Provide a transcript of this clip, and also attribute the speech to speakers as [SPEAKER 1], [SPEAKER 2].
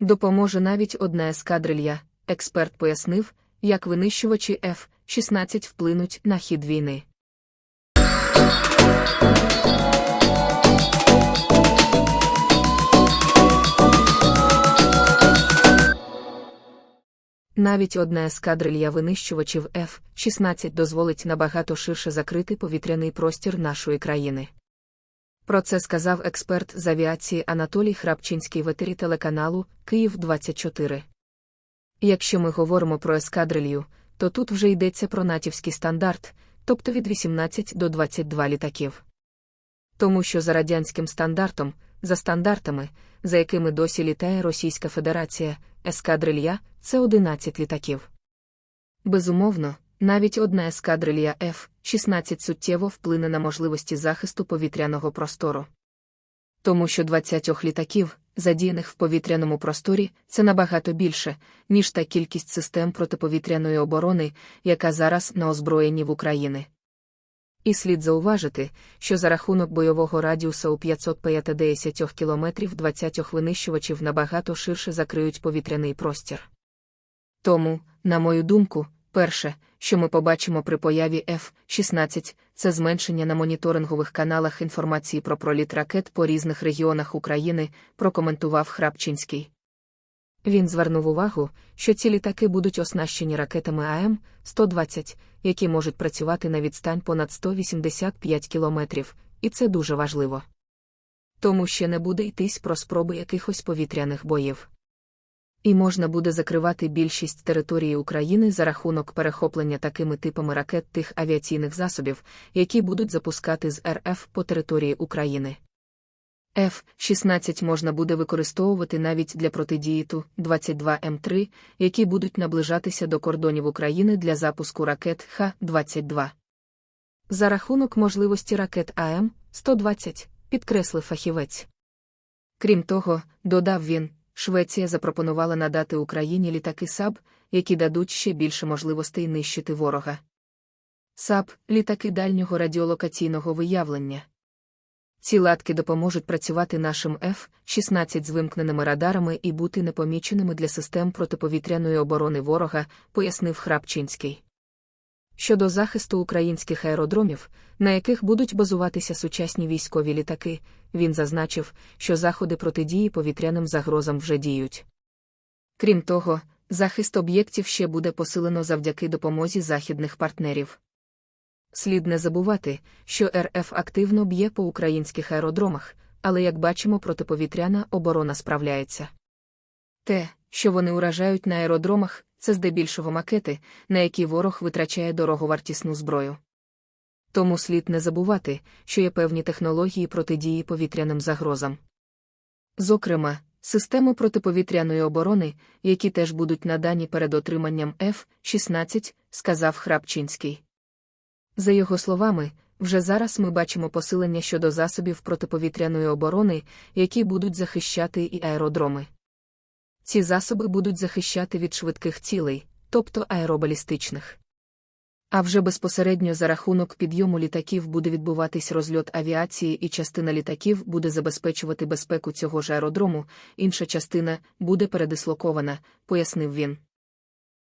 [SPEAKER 1] Допоможе навіть одна ескадрилья, експерт пояснив, як винищувачі F-16 вплинуть на хід війни. Навіть одна ескадрилья винищувачів F-16 дозволить набагато ширше закрити повітряний простір нашої країни. Про це сказав експерт з авіації Анатолій Храпчинський в етері телеканалу Київ 24. Якщо ми говоримо про ескадрилью, то тут вже йдеться про натівський стандарт, тобто від 18 до 22 літаків. Тому що за радянським стандартом, за стандартами, за якими досі літає Російська Федерація, ескадрилья це 11 літаків. Безумовно, навіть одна ескадрилья F-16 суттєво вплине на можливості захисту повітряного простору. Тому що 20 літаків, задіяних в повітряному просторі, це набагато більше, ніж та кількість систем протиповітряної оборони, яка зараз на озброєнні в Україні. І слід зауважити, що за рахунок бойового радіуса у 550 кілометрів 20 винищувачів набагато ширше закриють повітряний простір. Тому, на мою думку, перше, що ми побачимо при появі F-16, це зменшення на моніторингових каналах інформації про проліт ракет по різних регіонах України, прокоментував Храпчинський. Він звернув увагу, що ці літаки будуть оснащені ракетами АМ-120, які можуть працювати на відстань понад 185 кілометрів, і це дуже важливо. Тому ще не буде йтись про спроби якихось повітряних боїв. І можна буде закривати більшість території України за рахунок перехоплення такими типами ракет тих авіаційних засобів, які будуть запускати з РФ по території України. F-16 можна буде використовувати навіть для протидії Ту-22М3, які будуть наближатися до кордонів України для запуску ракет Х-22. За рахунок можливості ракет АМ-120, підкреслив фахівець. Крім того, додав він, Швеція запропонувала надати Україні літаки САБ, які дадуть ще більше можливостей нищити ворога. САБ літаки дальнього радіолокаційного виявлення. Ці латки допоможуть працювати нашим F-16 з вимкненими радарами і бути непоміченими для систем протиповітряної оборони ворога, пояснив Храпчинський. Щодо захисту українських аеродромів, на яких будуть базуватися сучасні військові літаки, він зазначив, що заходи протидії повітряним загрозам вже діють. Крім того, захист об'єктів ще буде посилено завдяки допомозі західних партнерів. Слід не забувати, що РФ активно б'є по українських аеродромах, але, як бачимо, протиповітряна оборона справляється. Те, що вони уражають на аеродромах, це здебільшого макети, на які ворог витрачає дороговартісну зброю. Тому слід не забувати, що є певні технології протидії повітряним загрозам. Зокрема, системи протиповітряної оборони, які теж будуть надані перед отриманням F-16, сказав Храпчинський. За його словами, вже зараз ми бачимо посилення щодо засобів протиповітряної оборони, які будуть захищати і аеродроми. Ці засоби будуть захищати від швидких цілей, тобто аеробалістичних. А вже безпосередньо за рахунок підйому літаків буде відбуватись розльот авіації, і частина літаків буде забезпечувати безпеку цього ж аеродрому, інша частина буде передислокована, пояснив він.